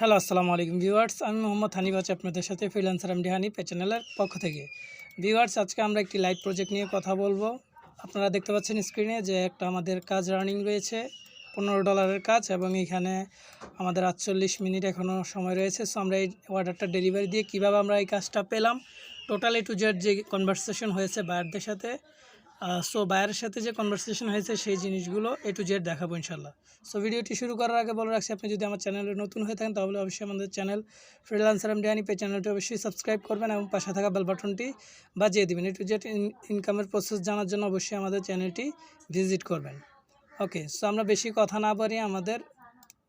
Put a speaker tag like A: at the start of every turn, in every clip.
A: Hello, আসসালামু আলাইকুম viewers. আমি মোহাম্মদ হানিফ আছি আপনাদের সাথে, ফ্রিল্যান্সার এমডি হানিফ চ্যানেলের পক্ষ থেকে। ভিউয়ার্স, আজকে আমরা একটি লাইভ প্রজেক্ট নিয়ে কথা বলব। আপনারা দেখতে পাচ্ছেন স্ক্রিনে যে একটা আমাদের কাজ রানিং রয়েছে, পনেরো ডলারের কাজ এবং এখানে আমাদের আটচল্লিশ মিনিট এখনও সময় রয়েছে। সো আমরা এই অর্ডারটা ডেলিভারি দিয়ে কীভাবে আমরা এই কাজটা পেলাম? টোটাল এ টু জেড যে কনভারসেশন হয়েছে বায়ারদের সাথে সো বায়ারের সাথে যে কনভারসেশন হয়েছে সেই জিনিসগুলো এ টু জেড দেখাবো ইনশাল্লাহ। সো ভিডিওটি শুরু করার আগে বলে রাখছি, আপনি যদি আমার চ্যানেলে নতুন হয়ে থাকেন, তাহলে অবশ্যই আমাদের চ্যানেল ফ্রিলান্সার এম ডিয়ানি পে চ্যানেলটি অবশ্যই সাবস্ক্রাইব করবেন এবং পাশে থাকা বেল বাটনটি বাজিয়ে দেবেন। এ টু জেড ইনকামের প্রসেস জানার জন্য অবশ্যই আমাদের চ্যানেলটি ভিজিট করবেন। ওকে সো আমরা বেশি কথা না বাড়িয়ে আমাদের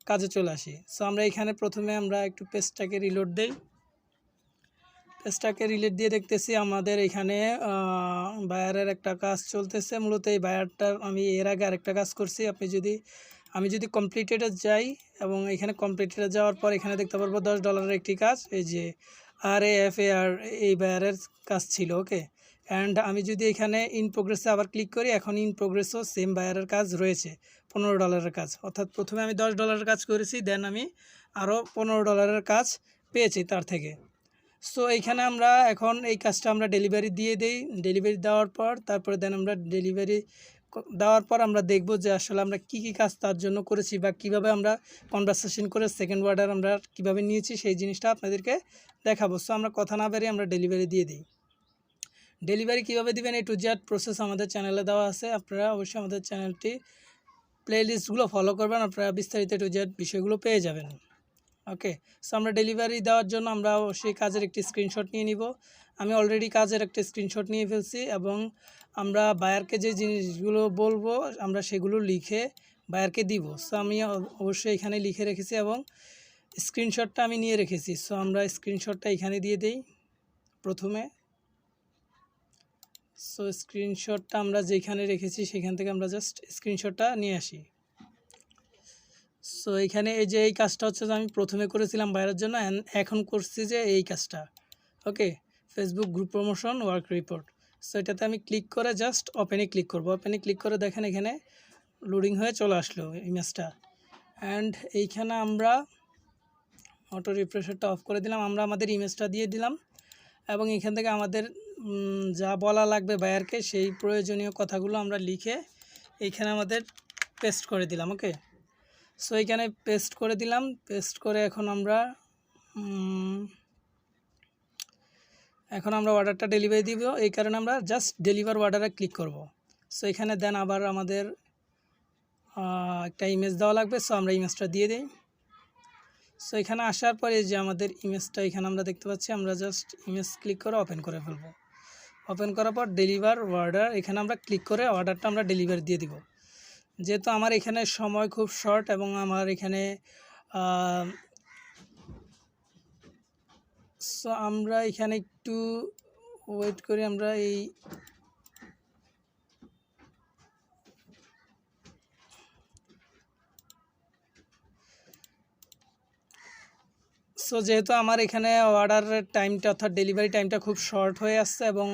A: কাজে চলে আসি। সো আমরা এখানে প্রথমে আমরা একটু পেজটাকে রিলোড দেই। পেজটাকে রিলেট দিয়ে দেখতেছি আমাদের এখানে বায়ারের একটা কাজ চলতেছে। মূলত এই বায়ারটার আমি এর আগে আরেকটা কাজ করছি। আপনি যদি, আমি যদি কমপ্লিটেডে যাই এবং এখানে কমপ্লিটেডে যাওয়ার পর এখানে দেখতে পারব দশ ডলারের একটি কাজ, এই যে আর এ এফ এ আর এই বায়ারের কাজ ছিল ওকে অ্যান্ড আমি যদি এখানে ইন প্রোগ্রেসে আবার ক্লিক করি, এখন ইন প্রোগ্রেসও সেম বায়ারের কাজ রয়েছে, পনেরো ডলারের কাজ। অর্থাৎ প্রথমে আমি দশ ডলারের কাজ করেছি দেন আমি আরও পনেরো ডলারের কাজ পেয়েছি তার থেকে। সো এইখানে আমরা এখন এই কাজটা আমরা ডেলিভারি দিয়ে দেই। ডেলিভারি দেওয়ার পর, তারপরে দেন আমরা ডেলিভারি দেওয়ার পর আমরা দেখব যে আসলে আমরা কি কি কাজ তার জন্য করেছি বা কীভাবে আমরা কনভারসেশন করে সেকেন্ড অর্ডার আমরা কীভাবে নিয়েছি সেই জিনিসটা আপনাদেরকে দেখাবো। সো আমরা কথা না বেরিয়ে আমরা ডেলিভারি দিয়ে দিই। ডেলিভারি কীভাবে দিবেন? এই টু জেড প্রসেস আমাদের চ্যানেলে দেওয়া আছে। আপনারা অবশ্যই আমাদের চ্যানেলটি প্লেলিস্টগুলো ফলো করবেন। আপনারা বিস্তারিত টু জেড বিষয়গুলো পেয়ে যাবেন। ওকে সো আমরা ডেলিভারি দেওয়ার জন্য আমরা সেই কাজের একটি স্ক্রিনশট নিয়ে নিব। আমি অলরেডি কাজের একটা স্ক্রিনশট নিয়ে ফেলছি এবং আমরা বায়ারকে যে জিনিসগুলো বলব, আমরা সেগুলো লিখে বায়ারকে দিব। সো আমি অবশ্যই এখানে লিখে রেখেছি এবং স্ক্রিনশটটা আমি নিয়ে রেখেছি। সো আমরা স্ক্রিনশটটা এখানে দিয়ে দেই প্রথমে। সো স্ক্রিনশটটা আমরা যেখানে রেখেছি, সেখান থেকে আমরা জাস্ট স্ক্রিনশটটা নিয়ে আসি। সো এখানে এই যে এই কাজটা হচ্ছে যে আমি প্রথমে করেছিলাম বাইরের জন্য এখন করছি যে এই কাজটা। Okay Facebook group promotion work report so এটাতে আমি ক্লিক করে জাস্ট ওপেনে ক্লিক করব। ওপেনে ক্লিক করে দেখেন এখানে লোডিং হয়ে চলে আসলো ইমেজটা অ্যান্ড এইখানে আমরা অটো রিফ্রেশারটা অফ করে দিলাম। আমরা আমাদের ইমেজটা দিয়ে দিলাম। এবং এখান থেকে আমাদের যা বলা লাগবে বায়ারকে সেই প্রয়োজনীয় কথাগুলো আমরা লিখে এইখানে আমাদের পেস্ট করে দিলাম। ওকে সো এখানে পেস্ট করে দিলাম। পেস্ট করে এখন আমরা এখন আমরা অর্ডারটা ডেলিভারি দিব। এই কারণে আমরা জাস্ট ডেলিভার অর্ডারে ক্লিক করব। সো এখানে দেন আবার আমাদের একটা ইমেজ দেওয়া লাগবে। সো আমরা ইমেজটা দিয়ে দিই। সো এখানে আসার পরে যে আমাদের ইমেজটা এখানে আমরা দেখতে পাচ্ছি, আমরা জাস্ট ইমেজ ক্লিক করে ওপেন করে ফেলব। ওপেন করার পর ডেলিভার অর্ডার এখানে আমরা ক্লিক করে অর্ডারটা আমরা ডেলিভারি দিয়ে দিব। যেহেতু আমার এখানে সময় খুব শর্ট এবং আমার এখানে সো আমরা এখানে একটু ওয়েট করি, আমরা এই সো যেহেতু আমার এখানে অর্ডারের টাইমটা অর্থাৎ ডেলিভারি টাইমটা খুব শর্ট হয়ে আসছে এবং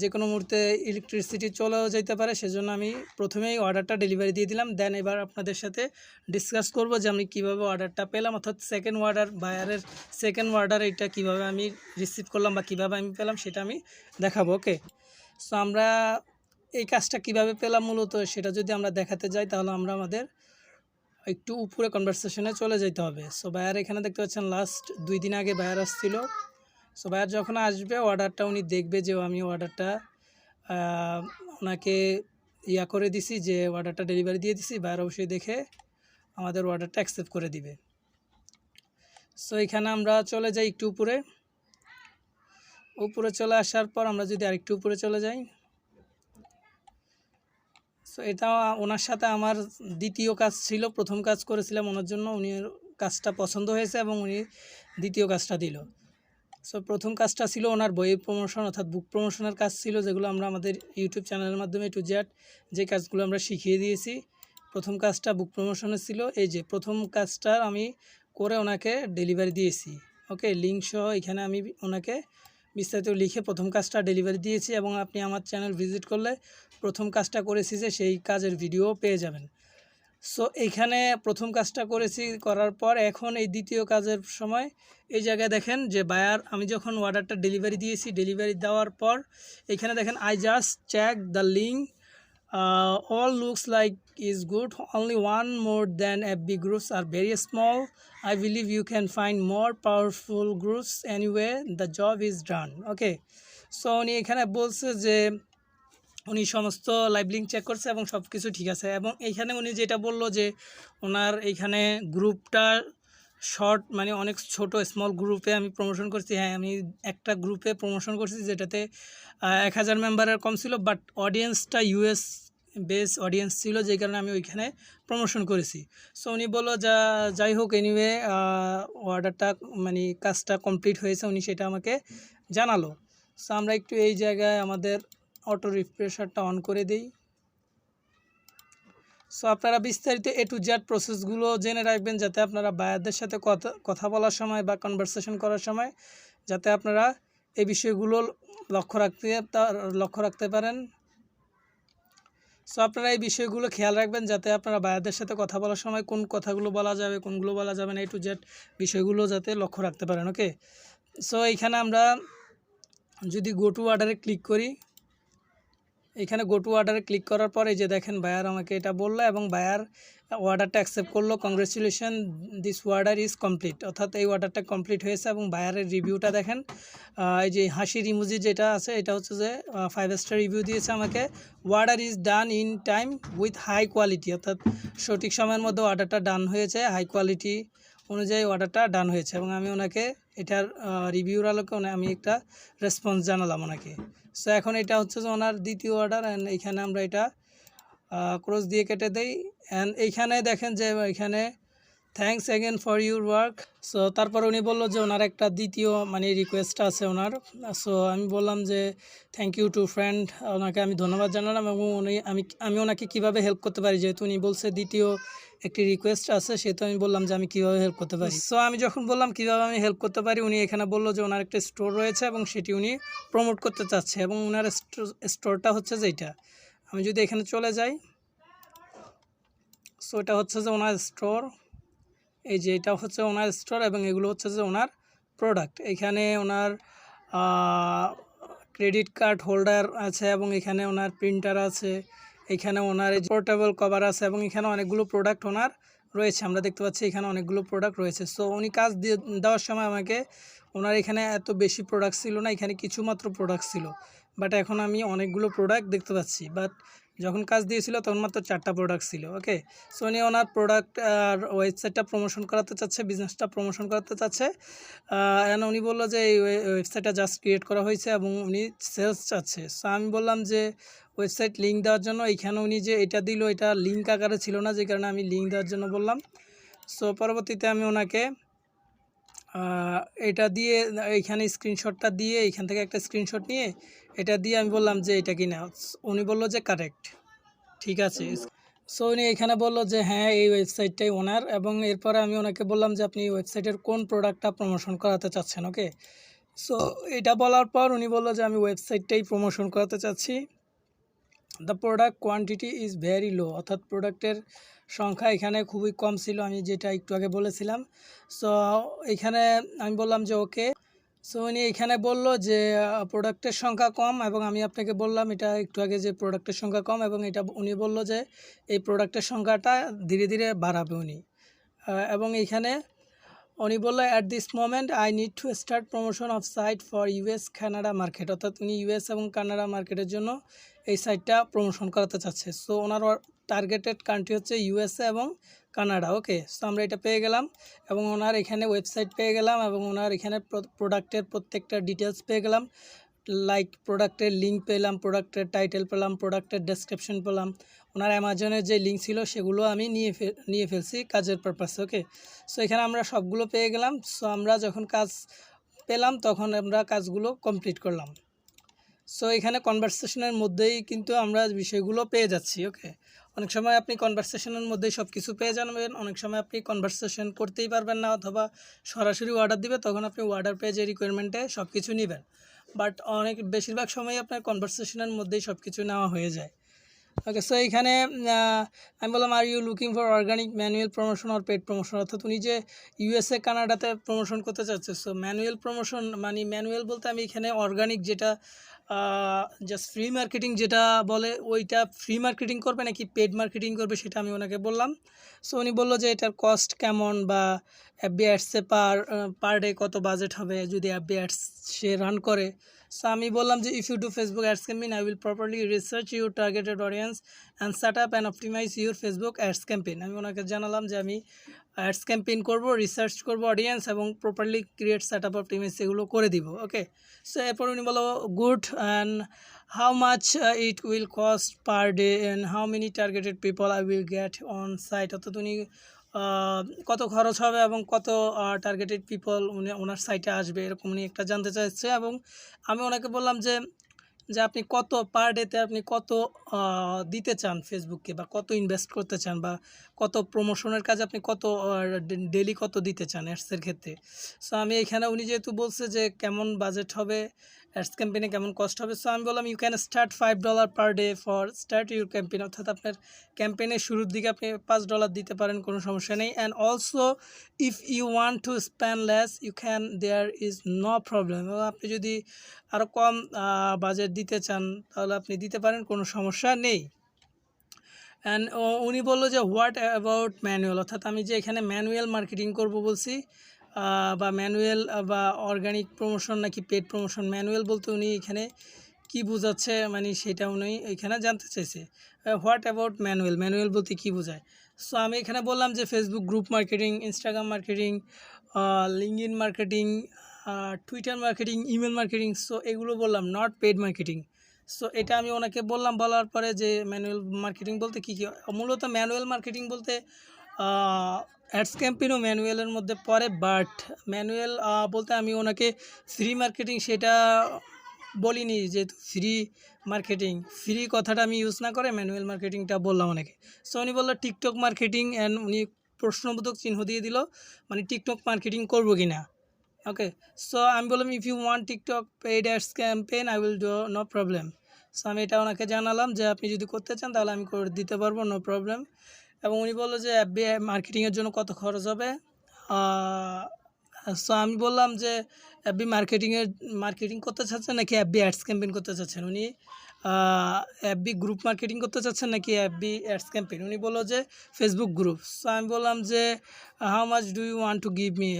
A: যে কোনো মুহূর্তে ইলেকট্রিসিটি চলেও যেতে পারে, সেজন্য আমি প্রথমেই অর্ডারটা ডেলিভারি দিয়ে দিলাম। দেন এবার আপনাদের সাথে ডিসকাস করব যে আমি কীভাবে অর্ডারটা পেলাম, অর্থাৎ সেকেন্ড অর্ডার বায়ারের সেকেন্ড অর্ডার এটা কীভাবে আমি রিসিভ করলাম বা কীভাবে আমি পেলাম, সেটা আমি দেখাবো ওকে সো আমরা এই কাজটা কীভাবে পেলাম মূলত, সেটা যদি আমরা দেখাতে যাই, তাহলে আমরা আমাদের একটু উপরে কনভারসেশনে চলে যেতে হবে। সো বায়ার এখানে দেখতে পাচ্ছেন লাস্ট দুই দিন আগে বায়ার আসছিল। সো বায়ার যখন আসবে অর্ডারটা উনি দেখবে যে আমি অর্ডারটা ওনাকে ইয়া করে দিছি যে অর্ডারটা ডেলিভারি দিয়ে দিছি বায়ার অবশ্যই দেখে আমাদের অর্ডারটা অ্যাকসেপ্ট করে দিবে। সো এখানে আমরা চলে যাই একটু উপরে। উপরে চলে আসার পর আমরা যদি আরেকটু উপরে চলে যাই। সো এটা ওনার সাথে আমার দ্বিতীয় কাজ ছিল, প্রথম কাজ করেছিলাম, ওনার জন্য উনি কাজটা পছন্দ হয়েছে এবং উনি দ্বিতীয় কাজটা দিল। সো প্রথম কাজটা ছিল ওনার বইয়ের প্রমোশন অর্থাৎ বুক প্রমোশনের কাজ ছিল, যেগুলো আমরা আমাদের ইউটিউব চ্যানেলের মাধ্যমে টু জ্যাট যে কাজগুলো আমরা শিখিয়ে দিয়েছি। প্রথম কাজটা বুক প্রমোশনের ছিল, এই যে প্রথম কাজটা আমি করে ওনাকে ডেলিভারি দিয়েছি। ওকে লিঙ্ক সহ এখানে আমি ওনাকে বিস্তারিত লিখে প্রথম কাজটা ডেলিভারি দিয়েছি এবং আপনি আমার চ্যানেল ভিজিট করলে প্রথম কাজটা করেছি যে সেই কাজের ভিডিও পেয়ে যাবেন। সো এইখানে প্রথম কাজটা করেছি, করার পর এখন এই দ্বিতীয় কাজের সময় এই জায়গায় দেখেন যে বায়ার আমি যখন অর্ডারটা ডেলিভারি দিয়েছি ডেলিভারি দেওয়ার পর এখানে দেখেন I just check the link all looks like is good only one more than F B groups are very small I believe you can find more powerful groups anyway the job is done okay so উনি এখানে বলছে যে উনি সমস্ত live link check করছে এবং সব কিছু ঠিক আছে। এবং এইখানে উনি যেটা বলল যে ওনার এইখানে গ্রুপটা শর্ট মানে অনেক ছোট স্মল গ্রুপে আমি প্রমোশন করছি। হ্যাঁ আমি একটা গ্রুপে প্রমোশন করছি যেটাতে এক হাজার মেম্বারের কম ছিল বাট অডিয়েন্সটা ইউএস বেস অডিয়েন্স ছিল, যেই কারণে আমি ওইখানে প্রমোশন করেছি। সো উনি বলল, যা, যাই হোক এনিওয়ে অর্ডারটা মানে কাজটা কমপ্লিট হয়েছে। উনি সেটা আমাকে জানালো। সো আমরা একটু এই জায়গায় আমাদের অটো রিফ্রেশারটা অন করে দিই। সো আপনারা বিস্তারিত এ টু জেড প্রসেসগুলো জেনে রাখবেন যাতে আপনারা বায়ারদের সাথে কথা কথা বলার সময় বা কনভারসেশন করার সময় যাতে আপনারা এই বিষয়গুলো লক্ষ্য রাখতে লক্ষ্য রাখতে পারেন। সো আপনারা এই বিষয়গুলো খেয়াল রাখবেন যাতে আপনারা বায়ারদের সাথে কথা বলার সময় কোন কথাগুলো বলা যাবে, কোনগুলো বলা যাবে না এ টু জেড বিষয়গুলো যাতে লক্ষ্য রাখতে পারেন ওকে সো এইখানে আমরা যদি গো টু অর্ডারে ক্লিক করি এখানে গো টু অর্ডারে ক্লিক করার পরে যে দেখেন বায়ার আমাকে এটা বলল এবং বায়ার অর্ডারটা অ্যাকসেপ্ট করল congratulation this order is complete অর্থাৎ এই অর্ডারটা কমপ্লিট হয়েছে এবং বায়ারের রিভিউটা দেখেন এই যে হাসির ইমোজি যেটা আছে, এটা হচ্ছে যে ফাইভ স্টার রিভিউ দিয়েছে আমাকে order is done in time with high quality অর্থাৎ সঠিক সময়ের মধ্যে অর্ডারটা ডান হয়েছে হাই কোয়ালিটি অনুযায়ী অর্ডারটা ডান হয়েছে এবং আমি ওনাকে এটার রিভিউর আলোকে আমি একটা রেসপন্স জানালাম ওনাকে। সো এখন এটা হচ্ছে যে ওনার দ্বিতীয় অর্ডার অ্যান্ড এইখানে আমরা এটা ক্রস দিয়ে কেটে দেই। অ্যান্ড এইখানে দেখেন যে এখানে thanks again for your work so তারপর উনি বলল যে ওনার একটা দ্বিতীয় মানে রিকোয়েস্ট আছে ওনার। সো আমি বললাম যে থ্যাংক ইউ টু ফ্রেন্ড ওনাকে আমি ধন্যবাদ জানালাম এবং উনি, আমি আমি ওনাকে কীভাবে হেল্প করতে পারি? যেহেতু উনি বলছে দ্বিতীয় একটি রিকোয়েস্ট আছে সেহেতু আমি বললাম যে আমি কীভাবে হেল্প করতে পারি। সো আমি যখন বললাম কীভাবে আমি হেল্প করতে পারি উনি এখানে বলল যে ওনার একটা স্টোর রয়েছে এবং সেটি উনি প্রমোট করতে চাচ্ছে এবং ওনার স্টোরটা হচ্ছে যেটা আমি যদি এখানে চলে যাই সো এটা হচ্ছে যে ওনার স্টোর এই যে এটা হচ্ছে ওনার স্টোর এবং এগুলো হচ্ছে যে ওনার প্রোডাক্ট এখানে ওনার ক্রেডিট কার্ড হোল্ডার আছে এবং এখানে ওনার প্রিন্টার আছে। এখানে ওনার পোর্টেবল কভার আছে এবং এখানে অনেকগুলো প্রোডাক্ট ওনার রয়েছে। আমরা দেখতে পাচ্ছি এখানে অনেকগুলো প্রোডাক্ট রয়েছে। সো উনি কাজ দিয়ে, দেওয়ার সময় আমাকে ওনার এখানে এত বেশি প্রোডাক্ট ছিল না, এখানে কিছু মাত্র প্রোডাক্ট ছিল। বাট এখন আমি অনেকগুলো প্রোডাক্ট দেখতে পাচ্ছি। বাট যখন কাজ দিয়েছিল তখন মাত্র চারটা প্রোডাক্ট ছিল ওকে সো উনি ওনার প্রোডাক্ট আর ওয়েবসাইটটা প্রমোশন করাতে চাচ্ছে বিজনেসটা প্রমোশন করাতে চাচ্ছে। অ্যান্ড উনি বলল যে, এই ওয়েবসাইটটা জাস্ট ক্রিয়েট করা হয়েছে এবং উনি সেলস চাচ্ছে। সো আমি বললাম যে ওয়েবসাইট লিঙ্ক দেওয়ার জন্য এইখানে উনি যে এটা দিল, এটা লিঙ্ক আকারে ছিল না, যে কারণে আমি লিঙ্ক দেওয়ার জন্য বললাম। সো পরবর্তীতে আমি ওনাকে এটা দিয়ে এইখানে স্ক্রিনশটটা দিয়ে এইখান থেকে একটা স্ক্রিনশট নিয়ে, এটা দিয়ে আমি বললাম যে এটা কিনা। উনি বলল যে কারেক্ট ঠিক আছে। সো উনি এখানে বলল যে হ্যাঁ এই ওয়েবসাইটটাই ওনার। এবং এরপরে আমি ওনাকে বললাম যে, আপনি ওয়েবসাইটের কোন প্রোডাক্টটা প্রমোশন করাতে চাচ্ছেন? ওকে সো এটা বলার পর উনি বলল যে, আমি ওয়েবসাইটটাই প্রমোশন করাতে চাচ্ছি। The product quantity is very low অর্থাৎ প্রোডাক্টের সংখ্যা এখানে খুবই কম ছিল, আমি যেটা একটু আগে বলেছিলাম। সো এখানে আমি বললাম যে ওকে সো উনি এখানে বলল যে প্রোডাক্টের সংখ্যা কম এবং আমি আপনাকে বললাম এটা একটু আগে যে প্রোডাক্টের সংখ্যা কম এবং এটা উনি বলল যে, এই প্রোডাক্টের সংখ্যাটা ধীরে ধীরে বাড়াবে উনি। এবং এখানে উনি বলল at this moment I need to start promotion of site for US Canada market অর্থাৎ উনি ইউএস এবং কানাডা মার্কেটের জন্য এই সাইটটা প্রমোশন করাতে চাচ্ছে। সো ওনার টার্গেটেড কান্ট্রি হচ্ছে ইউএসএ এবং কানাডা ওকে সো আমরা এটা পেয়ে গেলাম এবং ওনার এখানে ওয়েবসাইট পেয়ে গেলাম এবং ওনার এখানে প্রোডাক্টের প্রত্যেকটা ডিটেলস পেয়ে গেলাম। লাইক প্রোডাক্টের লিঙ্ক পেলাম প্রোডাক্টের টাইটেল পেলাম প্রোডাক্টের ডেসক্রিপশন পেলাম। ওনার অ্যামাজনের যে লিঙ্ক ছিল সেগুলো আমি নিয়ে নিয়ে ফেলছি কাজের পারপাসে ওকে সো এখানে আমরা সবগুলো পেয়ে গেলাম। সো আমরা যখন কাজ পেলাম, তখন আমরা কাজগুলো কমপ্লিট করলাম। সো এখানে কনভারসেশনের মধ্যেই কিন্তু আমরা বিষয়গুলো পেয়ে যাচ্ছি ওকে অনেক সময় আপনি কনভারসেশনের মধ্যেই সব কিছু পেয়ে যাবেন অনেক সময় আপনি কনভারসেশন করতেই পারবেন না অথবা সরাসরি অর্ডার দিবে, তখন আপনি অর্ডার পেয়ে যে রিকোয়ারমেন্টে সব কিছু নেবেন। বাট অনেক, বেশিরভাগ সময় আপনার কনভারসেশনের মধ্যেই সব কিছু নেওয়া হয়ে যায়। ওকে সো এইখানে আমি বললাম are you looking for organic manual promotion or paid promotion অর্থাৎ উনি যে ইউএসএ কানাডাতে প্রমোশন করতে চাচ্ছে সো ম্যানুয়াল প্রমোশন মানে ম্যানুয়াল বলতে আমি এখানে অর্গানিক যেটা জাস্ট ফ্রি মার্কেটিং যেটা বলে, ওইটা ফ্রি মার্কেটিং করবে নাকি পেড মার্কেটিং করবে সেটা আমি ওনাকে বললাম। সো উনি বলল যে এটার কস্ট কেমন বা অ্যাপবি অ্যাডসে পার পার ডে কত বাজেট হবে, যদি অ্যাপবি অ্যাডস সে রান করে। সো আমি বললাম যে if you do Facebook ads campaign I will properly research your targeted audience and set up and optimize your Facebook ads campaign আমি ওনাকে জানালাম যে, আমি অ্যাডস ক্যাম্পেইন করব রিসার্চ করব অডিয়েন্স এবং properly create set up optimize এগুলো করে দিব ওকে সো এরপর উনি বলো good and how much it will cost per day and how many targeted people I will get on site অর্থাৎ উনি কত খরচ হবে এবং কত টার্গেটেড পিপল উনি ওনার সাইটে আসবে, এরকম উনি একটা জানতে চাইছে এবং আমি ওনাকে বললাম যে যে আপনি কত পার ডেতে আপনি কত দিতে চান ফেসবুককে বা কত ইনভেস্ট করতে চান বা কত প্রমোশনের কাজে আপনি কত ডেলি কত দিতে চান অ্যাডসের ক্ষেত্রে। সো আমি এখানে উনি যেহেতু বলছে যে কেমন বাজেট হবে অ্যাডস ক্যাম্পেইনে কেমন কস্ট হবে? সো আমি বললাম you can start five dollar per day for start your campaign অর্থাৎ আপনার ক্যাম্পেইনের শুরুর দিকে আপনি পাঁচ ডলার দিতে পারেন, কোনো সমস্যা নেই। And also if you want to spend less you can there is no problem আপনি যদি আরও কম বাজেট দিতে চান, তাহলে আপনি দিতে পারেন, কোনো সমস্যা নেই। অ্যান্ড উনি বলল যে হোয়াট অ্যাবাউট ম্যানুয়াল অর্থাৎ আমি যে এখানে ম্যানুয়াল মার্কেটিং করব বলছি বা ম্যানুয়াল বা অর্গানিক প্রমোশন নাকি পেড প্রমোশন, ম্যানুয়াল বলতে উনি এখানে কি বোঝাচ্ছে মানে সেটা উনি এখানে জানতে চাইছে। What about manual? ম্যানুয়াল বলতে কী বোঝায়? সো আমি এখানে বললাম যে Facebook group marketing, Instagram marketing LinkedIn marketing Twitter marketing, email marketing, so এগুলো বললাম, নট পেড মার্কেটিং। সো এটা আমি ওনাকে বললাম, বলার পরে যে ম্যানুয়াল মার্কেটিং বলতে কী কী, মূলত ম্যানুয়াল মার্কেটিং বলতে অ্যাডস ক্যাম্পেইনও ম্যানুয়ালের মধ্যে পড়ে বাট ম্যানুয়াল বলতে আমি ওনাকে ফ্রি মার্কেটিং সেটা বলিনি যেহেতু ফ্রি মার্কেটিং ফ্রি কথাটা আমি ইউজ না করে ম্যানুয়াল মার্কেটিংটা বললাম ওনাকে। সো উনি বলল টিকটক মার্কেটিং অ্যান্ড উনি প্রশ্নবোধক চিহ্ন দিয়ে দিল মানে টিকটক মার্কেটিং করব কি না ওকে সো আমি বললাম if you want TikTok paid ads campaign I will do no problem so আমি এটা ওনাকে জানালাম, যে আপনি যদি করতে চান, তাহলে আমি করে দিতে পারব নো প্রবলেম এবং উনি বলল যে অ্যাপবি মার্কেটিংয়ের জন্য কত খরচ হবে? সো আমি বললাম যে অ্যাপবি মার্কেটিংয়ের মার্কেটিং করতে চাচ্ছেন নাকি অ্যাপবি অ্যাডস ক্যাম্পেইন করতে চাচ্ছেন? উনি অ্যাপবি গ্রুপ মার্কেটিং করতে চাচ্ছেন নাকি অ্যাপবি অ্যাডস ক্যাম্পেইন উনি বলল যে ফেসবুক গ্রুপ সো আমি বললাম যে how much do you want to give me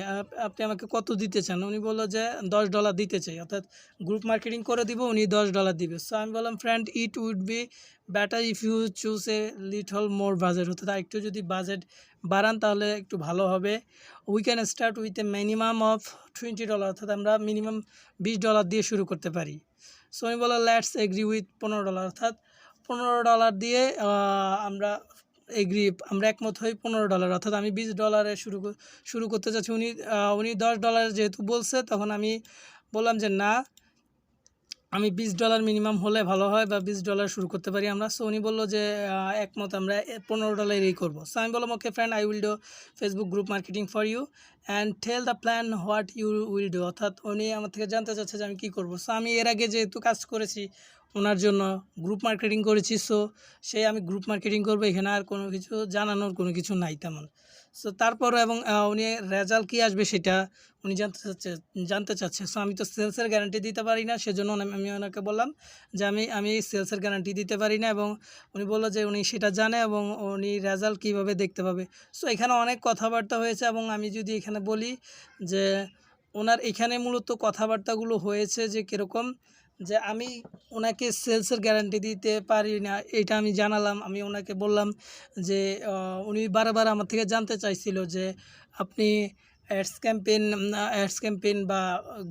A: আপনি আমাকে কত দিতে চান? উনি বলল যে, দশ ডলার দিতে চাই। অর্থাৎ গ্রুপ মার্কেটিং করে দিব, উনি দশ ডলার দিবে। সো আমি বললাম friend it would be better if you choose a little more budget অর্থাৎ একটু যদি বাজেট বাড়ান, তাহলে একটু ভালো হবে। We can start with a minimum of twenty dollar অর্থাৎ আমরা মিনিমাম বিশ ডলার দিয়ে শুরু করতে পারি। সো আমি বললাম লেটস এগ্রি উইথ পনেরো ডলার অর্থাৎ পনেরো ডলার দিয়ে আমরা এগ্রি আমরা একমত হই পনেরো ডলার অর্থাৎ আমি বিশ ডলারে শুরু শুরু করতে চাচ্ছি। উনি উনি দশ ডলার যেহেতু বলছে, তখন আমি বললাম যে, না আমি বিশ ডলার মিনিমাম হলে ভালো হয় বা বিশ ডলার শুরু করতে পারি আমরা। সো উনি বলল যে একমত আমরা পনেরো ডলারেই করব। সো আমি বললাম okay friend I will do Facebook group marketing for you and tell the plan what you will do অর্থাৎ উনি আমার থেকে জানতে চাচ্ছে যে আমি কী করব। সো আমি এর আগে যেহেতু কাজ করেছি ওনার জন্য গ্রুপ মার্কেটিং করেছি। সো সে আমি গ্রুপ মার্কেটিং করব, এখানে আর কোনো কিছু জানানোর কোনো কিছু নাই তেমন। সো তারপর এবং উনি রেজাল্ট কী আসবে সেটা উনি জানতে চাচ্ছে জানতে চাচ্ছে। সো আমি তো সেলসের গ্যারান্টি দিতে পারি না, সেজন্য আমি ওনাকে বললাম যে আমি আমি সেলসের গ্যারান্টি দিতে পারি না এবং উনি বলল যে উনি সেটা জানে এবং উনি রেজাল্ট কীভাবে দেখতে পাবে। সো এখানে অনেক কথাবার্তা হয়েছে এবং আমি যদি এখানে বলি যে ওনার এখানে মূলত কথাবার্তাগুলো হয়েছে যে কীরকম যে আমি ওনাকে সেলসের গ্যারান্টি দিতে পারি না, এটা আমি জানালাম। আমি ওনাকে বললাম যে উনি বারবার আমার থেকে জানতে চাইছিল যে আপনি অ্যাডস ক্যাম্পেইন অ্যাডস ক্যাম্পেন বা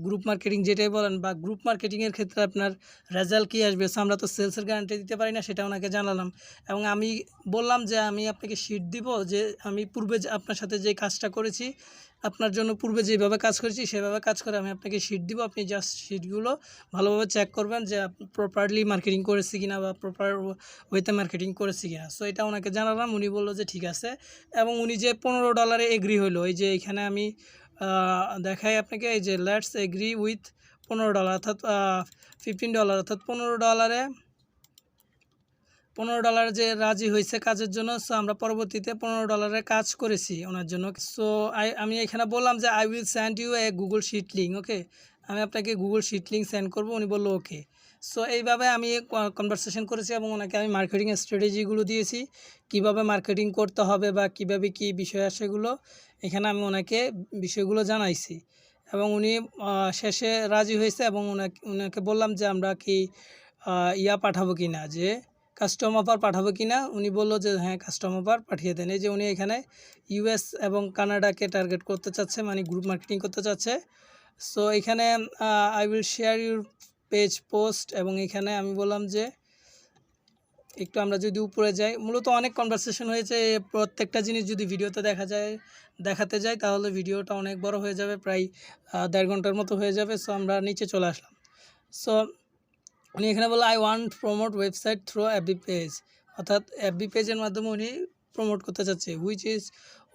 A: গ্রুপ মার্কেটিং যেটাই বলেন বা গ্রুপ মার্কেটিংয়ের ক্ষেত্রে আপনার রেজাল্ট কী আসবে আমরা তো সেলসের গ্যারান্টি দিতে পারি না, সেটা ওনাকে জানালাম। এবং আমি বললাম যে, আমি আপনাকে শিট দিব যে, আমি পূর্বে আপনার সাথে যে কাজটা করেছি আপনার জন্য পূর্বে যেভাবে কাজ করেছি, সেভাবে কাজ করে আমি আপনাকে শিট দিব। আপনি জাস্ট শিটগুলো ভালোভাবে চেক করবেন যে প্রপারলি মার্কেটিং করেছি কিনা বা প্রপার ওয়েতে মার্কেটিং করেছি কিনা। সো এটা ওনাকে জানালাম, উনি বলল যে ঠিক আছে। এবং উনি যে পনেরো ডলারে এগ্রি হলো এই যে এখানে আমি দেখাই আপনাকে, এই যে লেটস এগ্রি উইথ পনেরো ডলার অর্থাৎ ফিফটিন ডলার অর্থাৎ পনেরো ডলারে পনেরো ডলার যে রাজি হয়েছে কাজের জন্য সো আমরা পরবর্তীতে পনেরো ডলারের কাজ করেছি ওনার জন্য। সো আমি এখানে বললাম যে I will send you a Google sheet link okay আমি আপনাকে গুগল শিট লিঙ্ক সেন্ড করব, উনি বলল ওকে সো এইভাবে আমি কনভারসেশন করেছি এবং ওনাকে আমি মার্কেটিং স্ট্র্যাটেজিগুলো দিয়েছি, কীভাবে মার্কেটিং করতে হবে বা কীভাবে কি বিষয় সেগুলো এখানে আমি ওনাকে বিষয়গুলো জানাইছি এবং উনি শেষে রাজি হয়েছে এবং ওনাকে ওনাকে বললাম যে, আমরা কি ইয়া পাঠাবো কি না যে কাস্টম অফার পাঠাবো কি না উনি বলল যে হ্যাঁ কাস্টম অফার পাঠিয়ে দেন। এই যে উনি এখানে ইউএস এবং কানাডাকে টার্গেট করতে চাচ্ছে মানে গ্রুপ মার্কেটিং করতে চাচ্ছে। সো এখানে I will share your page post এবং এখানে আমি বললাম যে, একটু আমরা যদি উপরে যাই, মূলত অনেক কনভারসেশন হয়েছে প্রত্যেকটা জিনিস যদি ভিডিওতে দেখা যায়, দেখাতে যাই, তাহলে ভিডিওটা অনেক বড় হয়ে যাবে, প্রায় দেড় ঘণ্টার মতো হয়ে যাবে। সো আমরা নিচে চলে আসলাম। সো উনি এখানে বলল I want promote website through Appy page অর্থাৎ অ্যাপি পেজের মাধ্যমে উনি প্রমোট করতে চাচ্ছে which is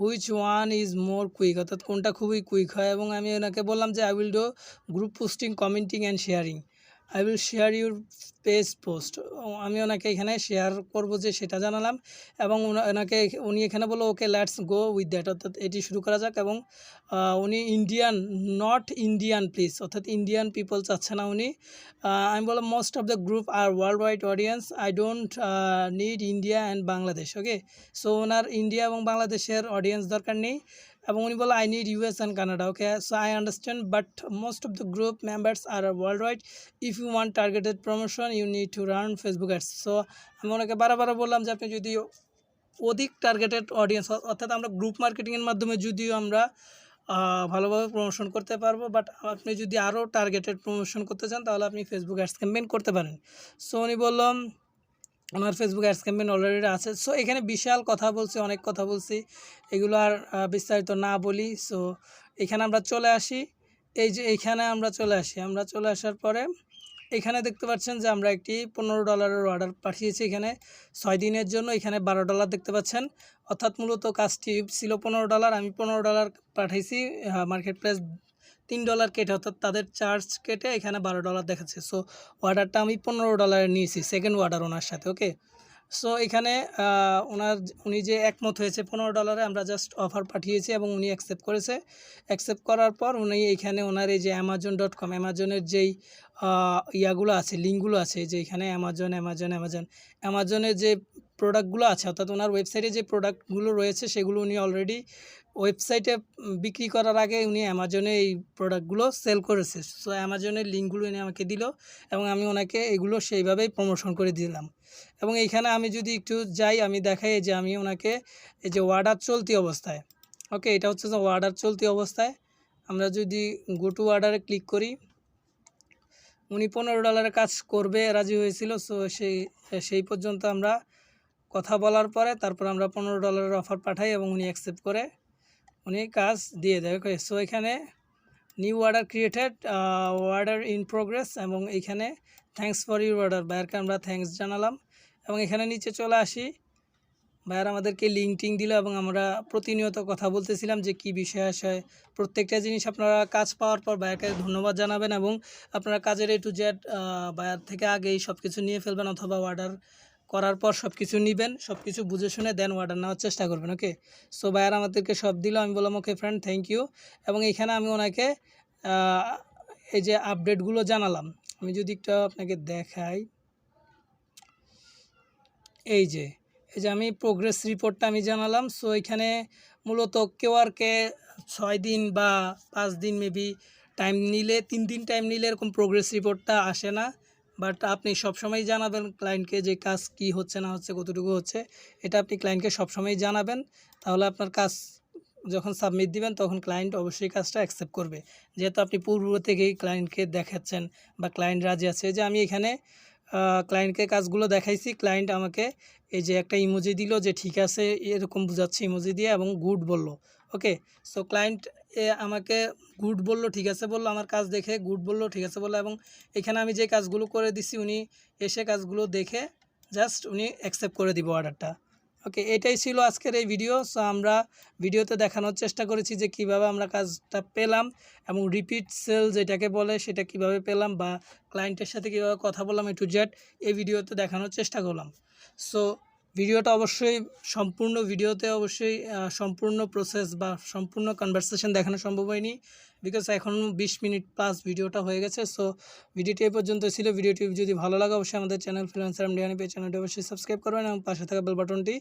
A: which one is more quick অর্থাৎ কোনটা খুবই কুইক হয়? এবং আমি ওনাকে বললাম যে I will do group posting commenting and sharing I will share your page post আমি ওনাকে এখানে শেয়ার করব যে সেটা জানালাম এবং ওনাকে উনি এখানে বলল okay let's go with that অর্থাৎ এটি শুরু করা যাক এবং উনি ইন্ডিয়ান নট ইন্ডিয়ান প্লিজ অর্থাৎ ইন্ডিয়ান পিপল চাচ্ছে না উনি। আমি বললাম most of the group are world wide audience I don't need India and Bangladesh okay so owner India এবং বাংলাদেশের অডিয়েন্স দরকার নেই। এবং উনি বলে I need US and Canada okay so I understand but most of the group members are world wide if you want targeted promotion you need to run Facebook ads so আমি ওনাকে বারবার বললাম যে, আপনি যদি অধিক টার্গেটেড অডিয়েন্স অর্থাৎ আমরা গ্রুপ মার্কেটিংয়ের মাধ্যমে যদিও আমরা ভালোভাবে প্রমোশন করতে পারব বাট আপনি যদি আরও টার্গেটেড প্রমোশন করতে চান, তাহলে আপনি ফেসবুক অ্যাডস ক্যাম্পেইন করতে পারেন। সো উনি বললাম আমার ফেসবুক অ্যাডস ক্যাম্পেইন অলরেডি আছে। সো এখানে বিশাল কথা বলছি, অনেক কথা বলছি। এগুলো আর বিস্তারিত না বলি। সো এখানে আমরা চলে আসি। এই যে এইখানে আমরা চলে আসি। আমরা চলে আসার পরে এখানে দেখতে পাচ্ছেন যে আমরা একটি পনেরো ডলারের অর্ডার পাঠিয়েছি এখানে। ছয় দিনের জন্য এখানে বারো ডলার দেখতে পাচ্ছেন। অর্থাৎ মূলত কাজটি ছিল পনেরো ডলার আমি পনেরো ডলার পাঠাইছি মার্কেট প্রাইস তিন ডলার কেটে, অর্থাৎ তাদের চার্জ কেটে এখানে বারো ডলার দেখাচ্ছে। সো অর্ডারটা আমি পনেরো ডলারে নিয়েছি সেকেন্ড অর্ডার ওনার সাথে ওকে সো এখানে ওনার, উনি যে একমত হয়েছে পনেরো ডলারে আমরা জাস্ট অফার পাঠিয়েছি এবং উনি অ্যাকসেপ্ট করেছে। অ্যাকসেপ্ট করার পর উনি এখানে ওনার এই যে অ্যামাজন ডট কম অ্যামাজনের যেই ইয়াগুলো আছে লিঙ্কগুলো আছে, যে এখানে অ্যামাজন অ্যামাজন অ্যামাজন, অ্যামাজনের যে প্রোডাক্টগুলো আছে, অর্থাৎ ওনার ওয়েবসাইটে যে প্রোডাক্টগুলো রয়েছে, সেগুলো উনি অলরেডি ওয়েবসাইটে বিক্রি করার আগে উনি অ্যামাজনে এই প্রোডাক্টগুলো সেল করেছে। সো অ্যামাজনের লিঙ্কগুলো উনি আমাকে দিল এবং আমি ওনাকে এগুলো সেইভাবেই প্রমোশন করে দিলাম। এবং এইখানে আমি যদি একটু যাই, আমি দেখাই যে আমি ওনাকে এই যে অর্ডার চলতি অবস্থায়। ওকে এটা হচ্ছে যে অর্ডার চলতি অবস্থায়। আমরা যদি গো টু অর্ডারে ক্লিক করি, উনি পনেরো ডলারের কাজ করবে, রাজি হয়েছিল। সো সেই সেই পর্যন্ত আমরা কথা বলার পরে তারপর আমরা পনেরো ডলারের অফার পাঠাই এবং উনি অ্যাকসেপ্ট করে উনি কাজ দিয়ে ওকে সো এখানে new order created order in progress এবং এখানে থ্যাঙ্কস ফর ইউর অর্ডার বায়ারকে আমরা থ্যাঙ্কস জানালাম। এবং এখানে নিচে চলে আসি। ভাইয়ার আমাদেরকে লিঙ্ক টিঙ্ক দিল এবং আমরা প্রতিনিয়ত কথা বলতেছিলাম যে কি বিষয় আশয় প্রত্যেকটা জিনিস আপনারা কাজ পাওয়ার পর ভাইয়াকে ধন্যবাদ জানাবেন এবং আপনারা কাজের এ টু জেড ভাইয়ার থেকে আগেই সব কিছু নিয়ে ফেলবেন অথবা অর্ডার করার পর সব কিছু নেবেন সব কিছু বুঝে শুনে দেন অর্ডার নেওয়ার চেষ্টা করবেন ওকে সো ভাইয়ার আমাদেরকে সব দিল, আমি বললাম ওকে ফ্রেন্ড থ্যাংক ইউ এবং এখানে আমি ওনাকে এই যে আপডেটগুলো জানালাম। আমি যদি একটু আপনাকে দেখাই। এই যে এই যে আমি প্রোগ্রেস রিপোর্টটা আমি জানালাম। সো এখানে মূলত কেওয়ারকে ছয় দিন বা পাঁচ দিন মেবি টাইম নিলে, তিন দিন টাইম নিলে এরকম প্রোগ্রেস রিপোর্টটা আসে না। বাট আপনি সবসময় জানাবেন ক্লায়েন্টকে যে কাজ কি হচ্ছে, না হচ্ছে, কতটুকু হচ্ছে। এটা আপনি ক্লায়েন্টকে সবসময় জানাবেন। তাহলে আপনার কাজ যখন সাবমিট দিবেন, তখন ক্লায়েন্ট অবশ্যই কাজটা অ্যাকসেপ্ট করবে। যেহেতু আপনি পূর্ব থেকেই ক্লায়েন্টকে দেখাচ্ছেন বা ক্লায়েন্ট রাজি আছে, যে আমি এখানে ক্লায়েন্টকে কাজগুলো দেখাইছি ক্লায়েন্ট আমাকে এই যে একটা ইমোজি দিল যে, ঠিক আছে, এরকম বোঝাচ্ছে ইমোজি দিয়ে এবং গুড বলল। ওকে সো ক্লায়েন্ট এ আমাকে গুড বলল, ঠিক আছে বলল, আমার কাজ দেখে গুড বলল, ঠিক আছে বলল। এবং এখানে আমি যে কাজগুলো করে দিছি, উনি এসে কাজগুলো দেখে জাস্ট উনি অ্যাকসেপ্ট করে দিব অর্ডারটা ওকে এটাই ছিল আজকের এই ভিডিও সো আমরা ভিডিওতে দেখানোর চেষ্টা করেছি যে কীভাবে আমরা কাজটা পেলাম এবং রিপিট সেল যেটাকে বলে সেটা কীভাবে পেলাম বা ক্লায়েন্টের সাথে কীভাবে কথা বললাম এ টু জেড এই ভিডিওতে দেখানোর চেষ্টা করলাম। সো ভিডিওটা অবশ্যই সম্পূর্ণ ভিডিওতে অবশ্যই সম্পূর্ণ প্রসেস বা সম্পূর্ণ কনভারসেশন দেখানো সম্ভব হয়নি বিকজ এখন বিশ মিনিট প্লাস ভিডিওটা হয়ে গেছে। সো ভিডিওটি এই পর্যন্ত ছিল। ভিডিওটি যদি ভালো লাগে অবশ্যই আমাদের চ্যানেল ফ্রিল্যান্সার ডিয়ানি পে চ্যানেলটি অবশ্যই সাবস্ক্রাইব করবেন এবং পাশে থাকা বেল বাটনটি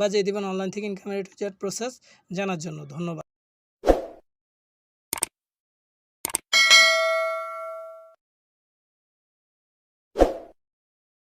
A: বাজিয়ে দেবেন অনলাইন থেকে ইনকামের প্রসেস জানার জন্য। ধন্যবাদ।